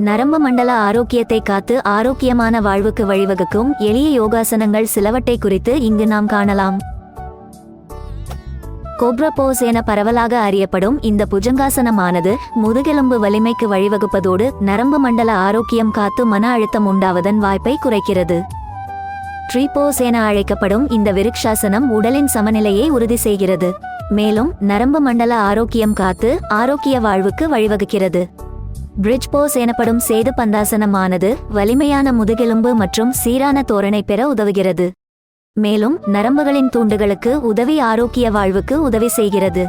நரம்பு மண்டல ஆரோக்கியத்தை காத்து ஆரோக்கியமான வாழ்வுக்கு வழிவகுக்கும் எளிய யோகாசனங்கள் சிலவற்றை குறித்து இங்கு நாம் காணலாம். கோப்ரா போஸ் என பரவலாக அறியப்படும் இந்த புஜங்காசனமானது முதுகெலும்பு வலிமைக்கு வழிவகுப்பதோடு நரம்பு மண்டல ஆரோக்கியம் காத்து மன அழுத்தம் உண்டாவதன் வாய்ப்பை குறைக்கிறது. ட்ரீபோஸ் என அழைக்கப்படும் இந்த விருக்ஷாசனம் உடலின் சமநிலையை உறுதி செய்கிறது. மேலும் நரம்பு மண்டல ஆரோக்கியம் காத்து ஆரோக்கிய வாழ்வுக்கு வழிவகுக்கிறது. பிரிட்ஜ் போஸ் எனப்படும் சேது பந்தாசனமானது வலிமையான முதுகெலும்பு மற்றும் சீரான தோரணை பெற உதவுகிறது. மேலும் நரம்புகளின் தூண்டுகளுக்கு உதவி ஆரோக்கிய வாழ்வுக்கு உதவி செய்கிறது.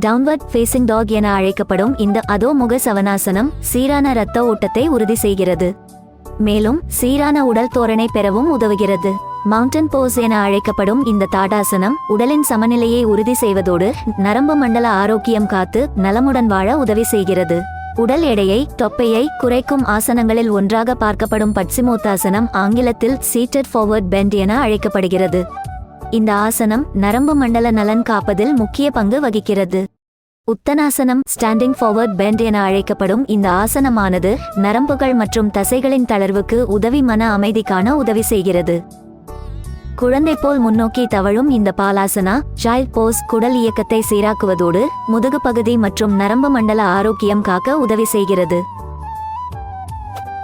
டவுன்வர்ட் ஃபேசிங் டாக் என அழைக்கப்படும் இந்த அதோமுக சவனாசனம் சீரான இரத்த ஓட்டத்தை உறுதி செய்கிறது. மேலும் சீரான உடல் தோரணை பெறவும் உதவுகிறது. மவுண்டன் போஸ் என அழைக்கப்படும் இந்த தாடாசனம் உடலின் சமநிலையை உறுதி செய்வதோடு நரம்பு மண்டல ஆரோக்கியம் காத்து நலமுடன் வாழ உதவி செய்கிறது. உடல் எடையை தொப்பையை குறைக்கும் ஆசனங்களில் ஒன்றாக பார்க்கப்படும் பட்சிமோத்தாசனம் ஆங்கிலத்தில் சீட்டட் ஃபார்வர்ட் பெண்ட் என அழைக்கப்படுகிறது. இந்த ஆசனம் நரம்பு மண்டல நலன் காப்பதில் முக்கிய பங்கு வகிக்கிறது. உத்தனாசனம் ஸ்டாண்டிங் ஃபார்வர்ட் பெண்ட் என அழைக்கப்படும் இந்த ஆசனமானது நரம்புகள் மற்றும் தசைகளின் தளர்வுக்கு உதவி மன அமைதிக்கான உதவி செய்கிறது. குழந்தை போல் முன்னோக்கி தவழும் இந்த பாலாசனா சைல்ட் போஸ் குடல் இயக்கத்தை சீராக்குவதோடு முதுகு பகுதி மற்றும் நரம்பு மண்டல ஆரோக்கியம் காக்க உதவி செய்கிறது.